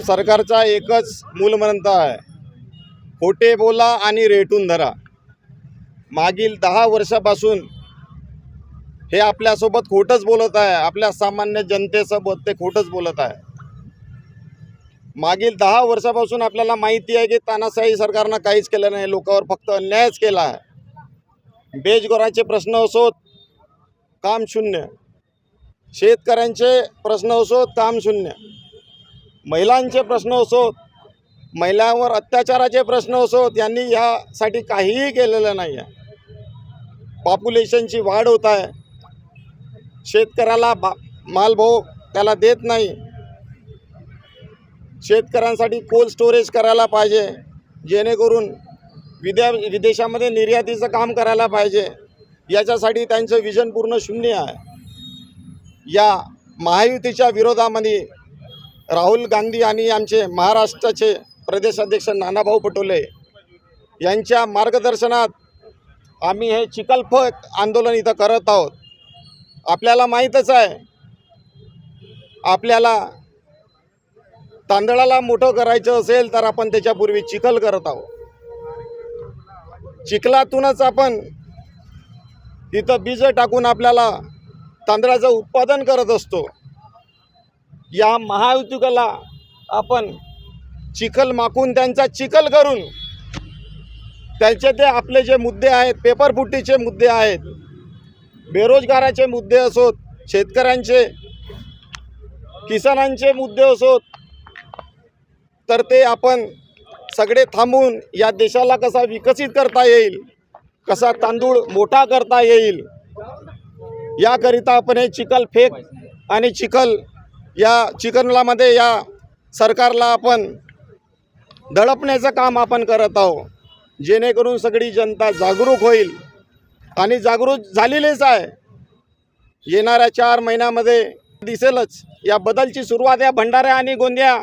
सरकारचा एकच मूलमंत्र आहे. खोटे बोला आणि रेटून धरा. मागील दहा वर्षापासून हे आपल्यासोबत खोटंच बोलत आहे. आपल्या सामान्य जनतेसोबत ते खोटंच बोलत आहे. मागील दहा वर्षापासून आपल्याला माहिती आहे की तानाशाही सरकारनं काहीच केलं नाही. लोकांवर फक्त अन्यायच केला आहे. बेजगोराचे प्रश्न असोत काम शून्य. शेतकऱ्यांचे प्रश्न असोत काम शून्य. महिलांचे प्रश्न असोत महिलांवर अत्याचाराचे प्रश्न असोत यांनी यासाठी काहीही केलेलं नाही आहे. पॉप्युलेशनची वाढ होत आहे. शेतकऱ्याला बा मालभाव त्याला देत नाही. शेतकऱ्यांसाठी कोल्ड स्टोरेज करायला पाहिजे जेणेकरून विद्या विदेशामध्ये निर्यातीचं काम करायला पाहिजे. याच्यासाठी त्यांचं विजन पूर्ण शून्य आहे. या महायुतीच्या विरोधामध्ये राहुल गांधी आणि आमचे महाराष्ट्राचे प्रदेशाध्यक्ष नानाभाऊ पटोले यांच्या मार्गदर्शनात आम्ही हे चिखलफक आंदोलन इथं करत आहोत. आपल्याला माहीतच आहे आपल्याला तांदळाला मोठं करायचं असेल तर आपण त्याच्यापूर्वी चिखल करत आहोत. चिखलातूनच आपण तिथं बीज टाकून आपल्याला तांदळाचं उत्पादन करत असतो. या महायुतिकाला आपण चिखल माकून त्यांचा चिखल करून त्यांचे ते आपले जे मुद्दे आहेत पेपरफुटीचे मुद्दे आहेत बेरोजगाराचे मुद्दे असोत शेतकऱ्यांचे किसानांचे मुद्दे असोत तर ते आपण सगळे थांबून या देशाला कसा विकसित करता येईल कसा तांदूळ मोठा करता येईल याकरिता आपण हे चिखल फेक आणि चिखल या चिकनलामध्ये या सरकारला आपण दडपण्याचं काम आपण करत आहोत. जेणेकरून सगळी जनता जागरूक होईल. आणि जागरूक झालेलीच आहे. येणाऱ्या चार महिन्यामध्ये दिसेलच. या बदलची सुरुवात या भंडाऱ्या आणि गोंदिया